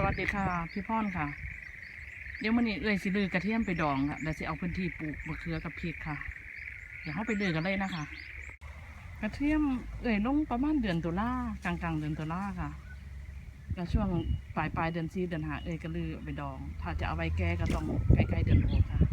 สวัสดีค่ะ พี่พ่อนค่ะ เดี๋ยวมันนี้เอ้ยสิลือกระเทียมไปดองค่ะเดี๋ยวสิเอาพื้นที่ปลูกมะเขือกับพริกค่ะ เดี๋ยวเขาไปลือกันเลยนะคะ กระเทียมเอ้ยลงประมาณเดือนตุลากลางกลางเดือนตุลาค่ะแล้วช่วงปลายปลายเดือนสี่เดือนหาเอ้ยก็ลือไปดอง ถ้าจะเอาไว้แก้ก็ต้องใกล้ๆเดือนหกค่ะ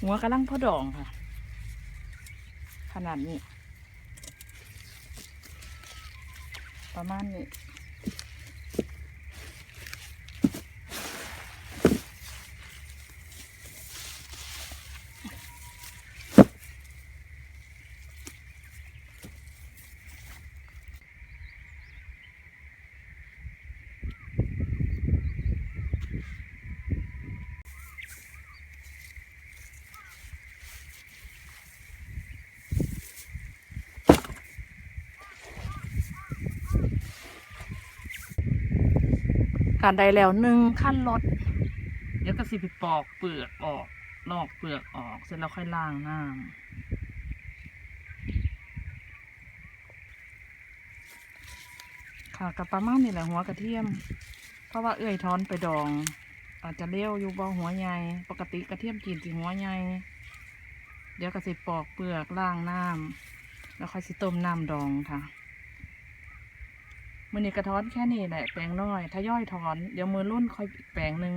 หัวกำลังพอดองค่ะ ขนาดนี้ ประมาณนี้ การใดแล้วหนึ่งขั้นรถเดี๋ยวก็สิไปปอกเปลือกออกลอกเปลือกออก เสร็จแล้วค่อยล้างน้ำค่ะกับประมานี่แหละหัวกระเทียม เพราะว่าเอื้อยทอนไปดอง อาจจะเลี้ยวอยู่บ่หัวใหญ่ปกติกระเทียมกินสิหัวใหญ่เดี๋ยวก็สิปอกเปลือกล้างน้ำแล้วค่อยสิต้มน้ำดองค่ะ มือนี้กระท้อนแค่นี้แหละแปลงน้อยถ้าย่อยถอน เดี๋ยวมือรุ่นค่อยแปลงหนึ่ง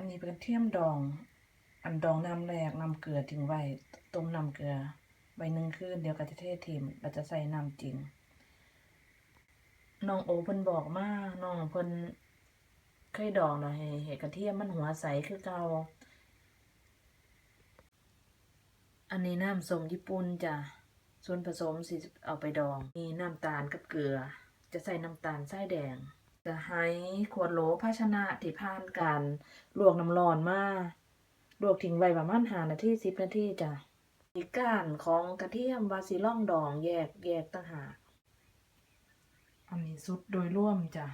อันนี้เป็นกระเทียมดอง อันดองน้ำแรกน้ำเกลือทิ้งไว้ต้มน้ำเกลือไว้หนึ่งคืนเดี๋ยวก็จะเททิมเราจะใส่น้ำจริงน้องโอเพิ่นบอกมาน้องเพิ่นเคยดองนะให้เห็ดกระเทียมมันหัวใสคือเก่าอันนี้น้ำส้มญี่ปุ่นจ้ะส่วนผสมสิเอาไปดอง มีน้ำตาลกับเกลือ จะใส่น้ำตาลทรายแดง จะให้ขวดโหลภาชนะที่ผ่านการลวกน้ำร้อนมาลวกทิ้งไว้ประมาณหานาทีสิบนาทีจ้ะอีกการของกระเทียมวาซิล่องดองแยกแยกต่างหากอันนี้สุดโดยร่วมจ้ะ